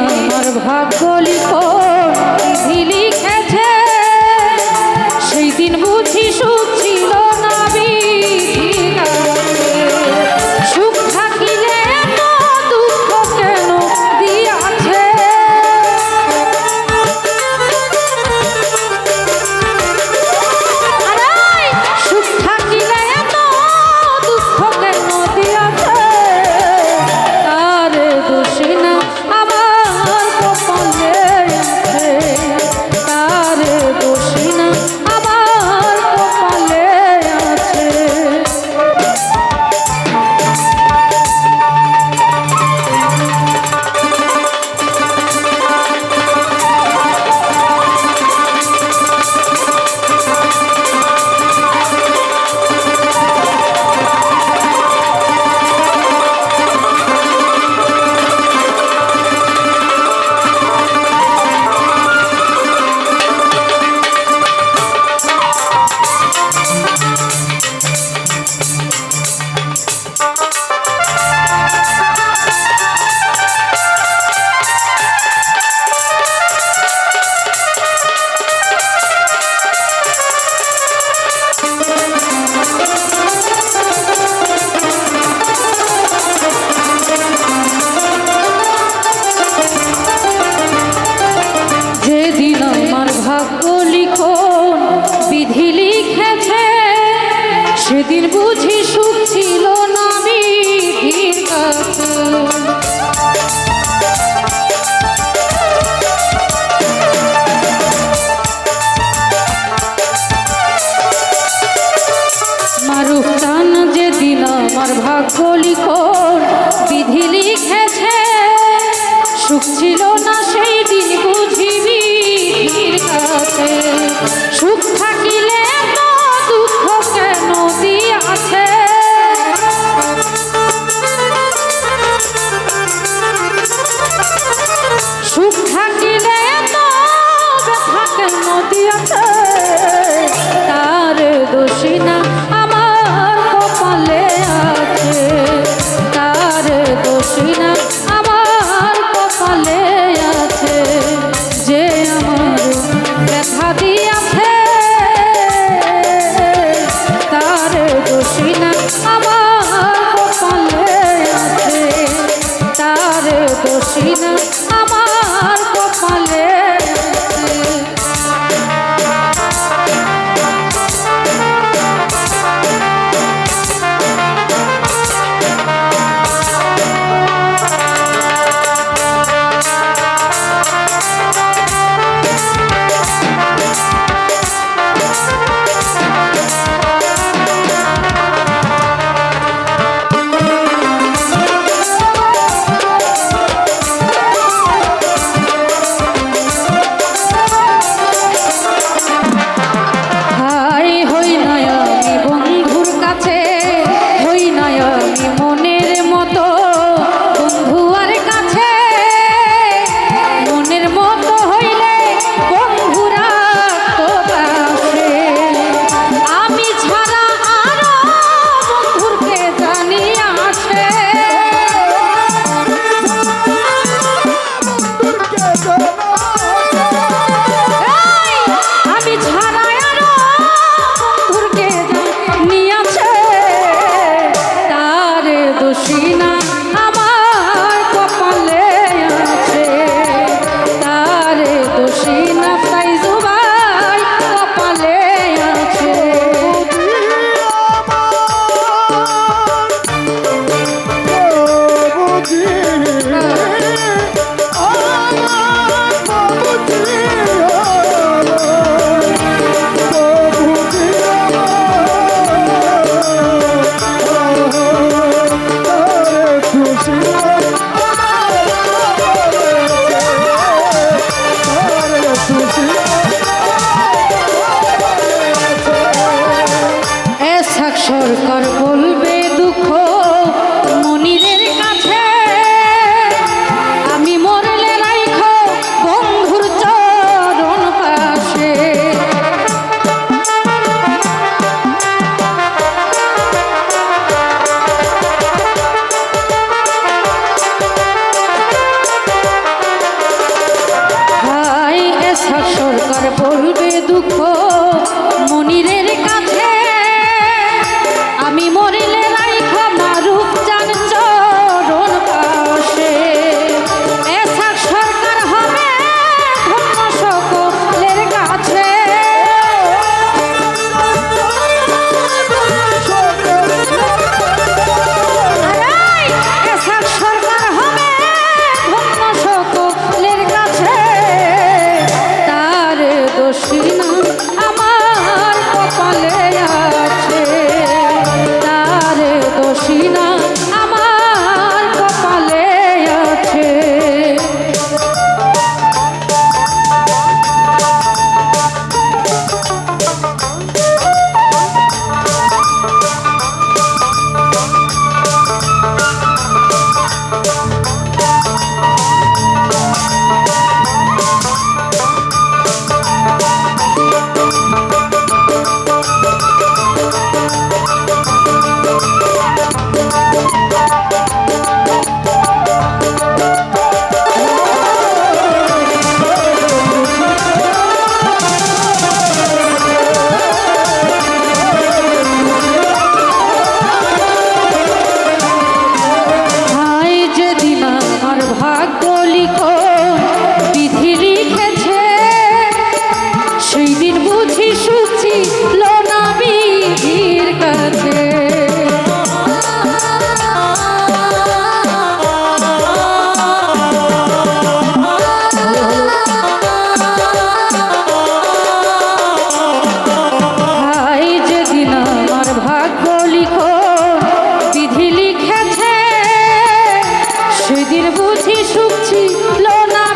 আমার ভাগ্য লিখন লিখেছে সেই দিন বুঝি শুধু সুখ ছিল না সেই দিন বুঝিবি সুখ থাকিল ol বুঝি শুকছি ছিল না